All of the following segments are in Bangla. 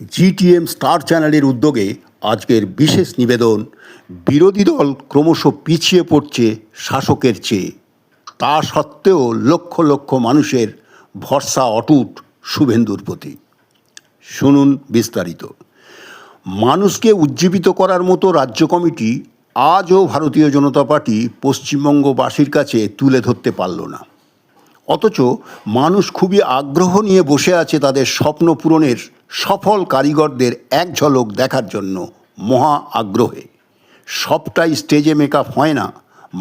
জিটিএম স্টার চ্যানেলের উদ্যোগে আজকের বিশেষ নিবেদন, বিরোধী দল ক্রমশ পিছিয়ে পড়ছে শাসকের চেয়ে। তা সত্ত্বেও লক্ষ লক্ষ মানুষের ভরসা অটুট শুভেন্দুর প্রতি। শুনুন বিস্তারিত। মানুষকে উজ্জীবিত করার মতো রাজ্য কমিটি আজও ভারতীয় জনতা পার্টি পশ্চিমবঙ্গবাসীর কাছে তুলে ধরতে পারল না। অথচ মানুষ খুবই আগ্রহ নিয়ে বসে আছে তাদের স্বপ্ন পূরণের সফল কারিগরদের এক ঝলক দেখার জন্য, মহা আগ্রহে। সবটাই স্টেজে মেকআপ হয় না,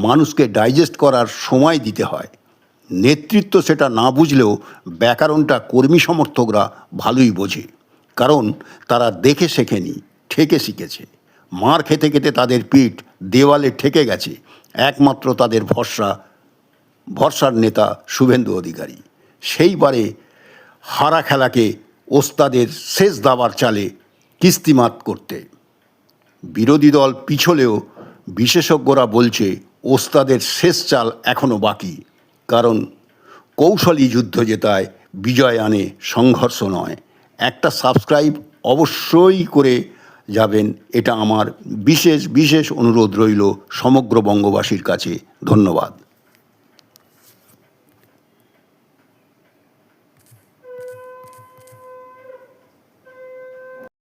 মানুষকে ডাইজেস্ট করার সময় দিতে হয়। নেতৃত্ব সেটা না বুঝলেও ব্যাকরণটা কর্মী সমর্থকরা ভালোই বোঝে, কারণ তারা দেখে শেখেনি, ঠেকে শিখেছে। মার খেতে খেতে তাদের পিঠ দেওয়ালে ঠেকে গেছে, একমাত্র তাদের ভরসা ভরসার নেতা শুভেন্দু অধিকারী। সেইবারে হারা খেলাকে ওস্তাদের শেষ দাবার চালে কিস্তিমাত করতে। বিরোধী দল পিছলেও বিশেষজ্ঞরা বলছে, ওস্তাদের শেষ চাল এখনও বাকি, কারণ কৌশলী যুদ্ধ জেতায় বিজয় আনে সংঘর্ষ নয়। একটা সাবস্ক্রাইব অবশ্যই করে যাবেন, এটা আমার বিশেষ বিশেষ অনুরোধ রইল সমগ্র বঙ্গবাসীর কাছে। ধন্যবাদ।